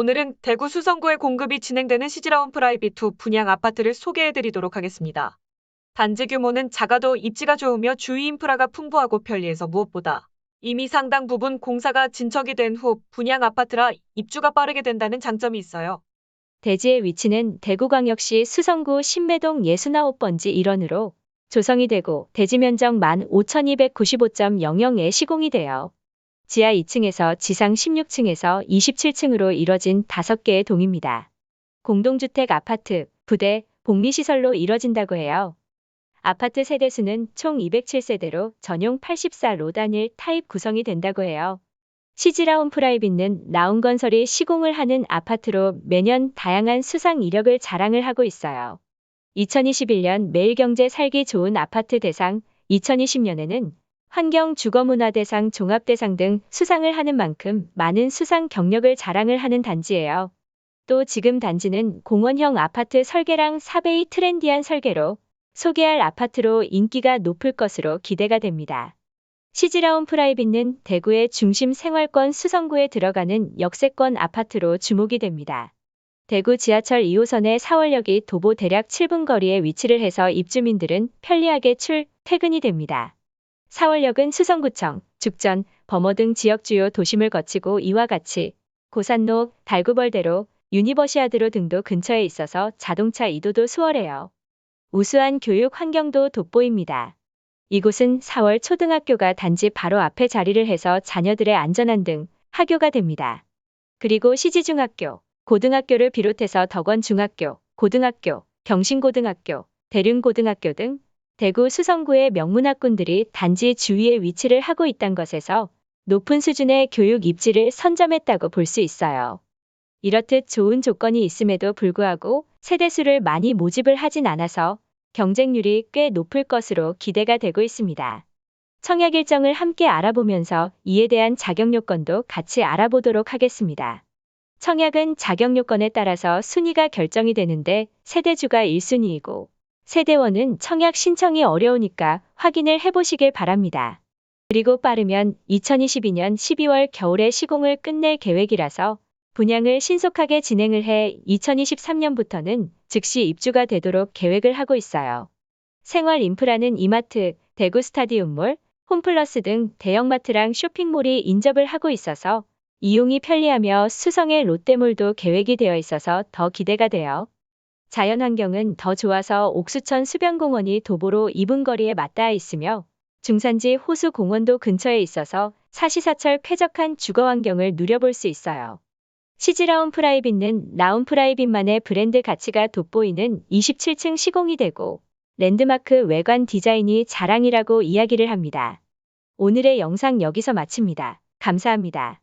오늘은 대구 수성구에 공급이 진행되는 시즈라운 프라이빗2 분양 아파트를 소개해드리도록 하겠습니다. 단지 규모는 작아도 입지가 좋으며 주위 인프라가 풍부하고 편리해서 무엇보다 이미 상당 부분 공사가 진척이 된 후 분양 아파트라 입주가 빠르게 된다는 장점이 있어요. 대지의 위치는 대구광역시 수성구 신매동 69번지 일원으로 조성이 되고 대지 면적 15,295.00에 시공이 되어 지하 2층에서 지상 16층에서 27층으로 이뤄진 5개의 동입니다. 공동주택 아파트, 부대, 복리시설로 이뤄진다고 해요. 아파트 세대수는 총 207세대로 전용 84로 단일 타입 구성이 된다고 해요. 시즈라운 프라이빗는 나운건설이 시공을 하는 아파트로 매년 다양한 수상 이력을 자랑을 하고 있어요. 2021년 매일경제 살기 좋은 아파트 대상, 2020년에는 환경 주거문화 대상 종합대상 등 수상을 하는 만큼 많은 수상 경력을 자랑을 하는 단지예요. 또 지금 단지는 공원형 아파트 설계랑 4베이 트렌디한 설계로 소개할 아파트로 인기가 높을 것으로 기대가 됩니다. 시즈라운 프라이빗는 대구의 중심 생활권 수성구에 들어가는 역세권 아파트로 주목이 됩니다. 대구 지하철 2호선의 사월역이 도보 대략 7분 거리에 위치를 해서 입주민들은 편리하게 출, 퇴근이 됩니다. 사월역은 수성구청, 죽전, 범어 등 지역 주요 도심을 거치고 이와 같이 고산로, 달구벌대로, 유니버시아드로 등도 근처에 있어서 자동차 이도도 수월해요. 우수한 교육 환경도 돋보입니다. 이곳은 4월 초등학교가 단지 바로 앞에 자리를 해서 자녀들의 안전한 등 하교가 됩니다. 그리고 시지중학교, 고등학교를 비롯해서 덕원중학교, 고등학교, 경신고등학교, 대륜고등학교 등 대구 수성구의 명문학군들이 단지 주위에 위치를 하고 있다는 것에서 높은 수준의 교육 입지를 선점했다고 볼 수 있어요. 이렇듯 좋은 조건이 있음에도 불구하고 세대수를 많이 모집을 하진 않아서 경쟁률이 꽤 높을 것으로 기대가 되고 있습니다. 청약 일정을 함께 알아보면서 이에 대한 자격 요건도 같이 알아보도록 하겠습니다. 청약은 자격 요건에 따라서 순위가 결정이 되는데 세대주가 1순위이고 세대원은 청약 신청이 어려우니까 확인을 해보시길 바랍니다. 그리고 빠르면 2022년 12월 겨울에 시공을 끝낼 계획이라서 분양을 신속하게 진행을 해 2023년부터는 즉시 입주가 되도록 계획을 하고 있어요. 생활 인프라는 이마트, 대구 스타디움몰, 홈플러스 등 대형마트랑 쇼핑몰이 인접을 하고 있어서 이용이 편리하며 수성의 롯데몰도 계획이 되어 있어서 더 기대가 돼요. 자연환경은 더 좋아서 옥수천 수변공원이 도보로 2분 거리에 맞닿아 있으며 중산지 호수공원도 근처에 있어서 사시사철 쾌적한 주거환경을 누려볼 수 있어요. 시즈라운 프라이빗는 라운 프라이빗만의 브랜드 가치가 돋보이는 27층 시공이 되고 랜드마크 외관 디자인이 자랑이라고 이야기를 합니다. 오늘의 영상 여기서 마칩니다. 감사합니다.